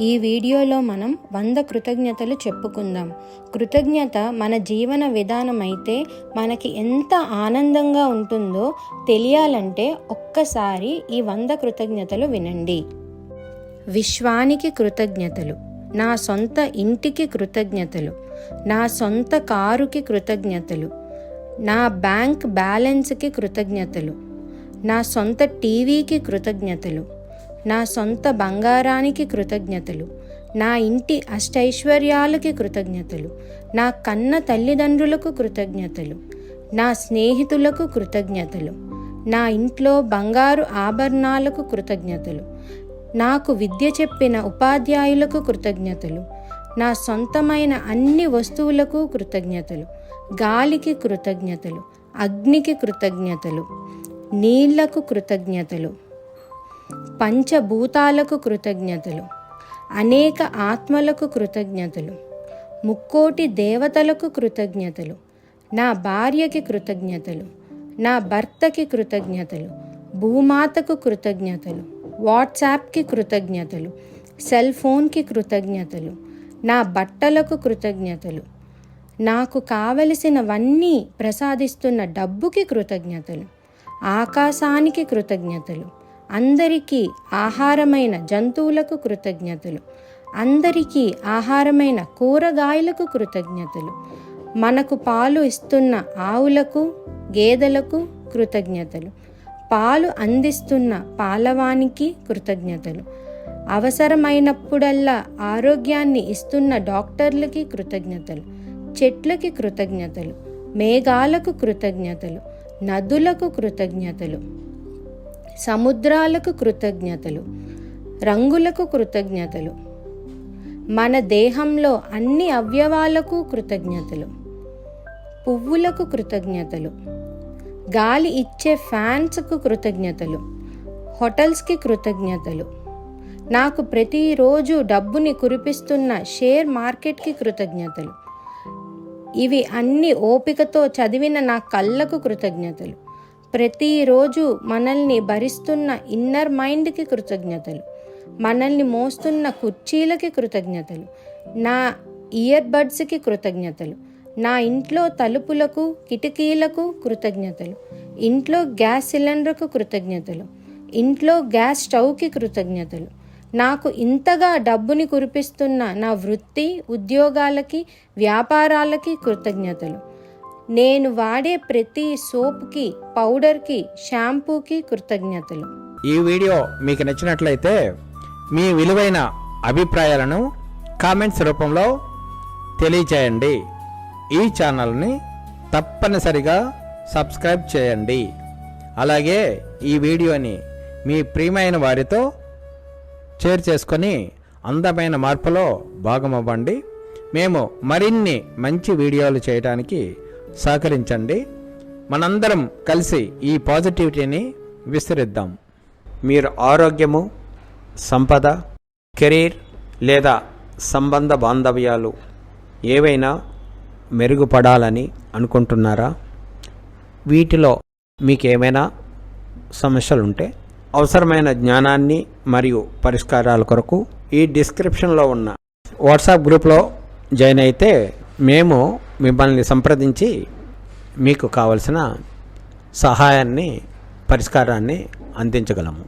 ఈ వీడియోలో మనం వంద కృతజ్ఞతలు చెప్పుకుందాం. కృతజ్ఞత మన జీవన విధానం అయితే మనకి ఎంత ఆనందంగా ఉంటుందో తెలియాలంటే ఒక్కసారి ఈ వంద కృతజ్ఞతలు వినండి. విశ్వానికి కృతజ్ఞతలు నా సొంత ఇంటికి కృతజ్ఞతలు నా సొంత కారుకి కృతజ్ఞతలు నా బ్యాంక్ బ్యాలెన్స్కి కృతజ్ఞతలు నా సొంత టీవీకి కృతజ్ఞతలు నా సొంత బంగారానికి కృతజ్ఞతలు. నా ఇంటి అష్టైశ్వర్యాలకి కృతజ్ఞతలు. నా కన్న తల్లిదండ్రులకు కృతజ్ఞతలు. నా స్నేహితులకు కృతజ్ఞతలు. నా ఇంట్లో బంగారు ఆభరణాలకు కృతజ్ఞతలు. నాకు విద్య చెప్పిన ఉపాధ్యాయులకు కృతజ్ఞతలు. నా సొంతమైన అన్ని వస్తువులకు కృతజ్ఞతలు. గాలికి కృతజ్ఞతలు. అగ్నికి కృతజ్ఞతలు. నీళ్ళకు కృతజ్ఞతలు. పంచభూతాలకు కృతజ్ఞతలు అనేక ఆత్మలకు కృతజ్ఞతలు ముక్కోటి దేవతలకు కృతజ్ఞతలు నా భార్యకి కృతజ్ఞతలు నా భర్తకి కృతజ్ఞతలు భూమాతకు కృతజ్ఞతలు వాట్సాప్కి కృతజ్ఞతలు సెల్ ఫోన్కి కృతజ్ఞతలు నా బట్టలకు కృతజ్ఞతలు నాకు కావలసినవన్నీ ప్రసాదిస్తున్న డబ్బుకి కృతజ్ఞతలు ఆకాశానికి కృతజ్ఞతలు అందరికీ ఆహారమైన జంతువులకు కృతజ్ఞతలు. అందరికీ ఆహారమైన కూరగాయలకు కృతజ్ఞతలు. మనకు పాలు ఇస్తున్న ఆవులకు గేదెలకు కృతజ్ఞతలు. పాలు అందిస్తున్న పాలవానికి కృతజ్ఞతలు. అవసరమైనప్పుడల్లా ఆరోగ్యాన్ని ఇస్తున్న డాక్టర్లకి కృతజ్ఞతలు. చెట్లకి కృతజ్ఞతలు. మేఘాలకు కృతజ్ఞతలు. నదులకు కృతజ్ఞతలు. సముద్రాలకు కృతజ్ఞతలు రంగులకు కృతజ్ఞతలు. మన దేహంలో అన్ని అవయవాలకు కృతజ్ఞతలు పువ్వులకు కృతజ్ఞతలు గాలి ఇచ్చే ఫ్యాన్స్కు కృతజ్ఞతలు హోటల్స్కి కృతజ్ఞతలు. నాకు ప్రతిరోజు డబ్బుని కురిపిస్తున్న షేర్ మార్కెట్కి కృతజ్ఞతలు. ఇవి అన్ని ఓపికతో చదివిన నా కళ్ళకు కృతజ్ఞతలు. ప్రతిరోజు మనల్ని భరిస్తున్న ఇన్నర్ మైండ్కి కృతజ్ఞతలు. మనల్ని మోస్తున్న కుర్చీలకి కృతజ్ఞతలు. నా ఇయర్ బడ్స్కి కృతజ్ఞతలు. నా ఇంట్లో తలుపులకు కిటికీలకు కృతజ్ఞతలు. ఇంట్లో గ్యాస్ సిలిండర్కు కృతజ్ఞతలు. ఇంట్లో గ్యాస్ స్టవ్కి కృతజ్ఞతలు. నాకు ఇంతగా డబ్బుని కురిపిస్తున్న నా వృత్తి ఉద్యోగాలకి వ్యాపారాలకి కృతజ్ఞతలు. నేను వాడే ప్రతి సోప్కి పౌడర్కి షాంపూకి కృతజ్ఞతలు. ఈ వీడియో మీకు నచ్చినట్లయితే మీ విలువైన అభిప్రాయాలను కామెంట్స్ రూపంలో తెలియచేయండి. ఈ ఛానల్ని తప్పనిసరిగా సబ్స్క్రైబ్ చేయండి. అలాగే ఈ వీడియోని మీ ప్రియమైన వారితో షేర్ చేసుకొని అందమైన మార్పులో భాగమవ్వండి. మేము మరిన్ని మంచి వీడియోలు చేయడానికి సహకరించండి. మనందరం కలిసి ఈ పాజిటివిటీని విస్తరిద్దాం. మీరు ఆరోగ్యము సంపద కెరీర్ లేదా సంబంధ బాంధవ్యాలు ఏవైనా మెరుగుపడాలని అనుకుంటున్నారా? వీటిలో మీకు ఏమైనా సమస్యలు ఉంటే అవసరమైన జ్ఞానాన్ని మరియు పరిష్కారాల కొరకు ఈ డిస్క్రిప్షన్లో ఉన్న వాట్సాప్ గ్రూప్లో జాయిన్ అయితే మేము మిమ్మల్ని సంప్రదించి మీకు కావలసిన సహాయాన్ని పరిష్కారాన్ని అందించగలము.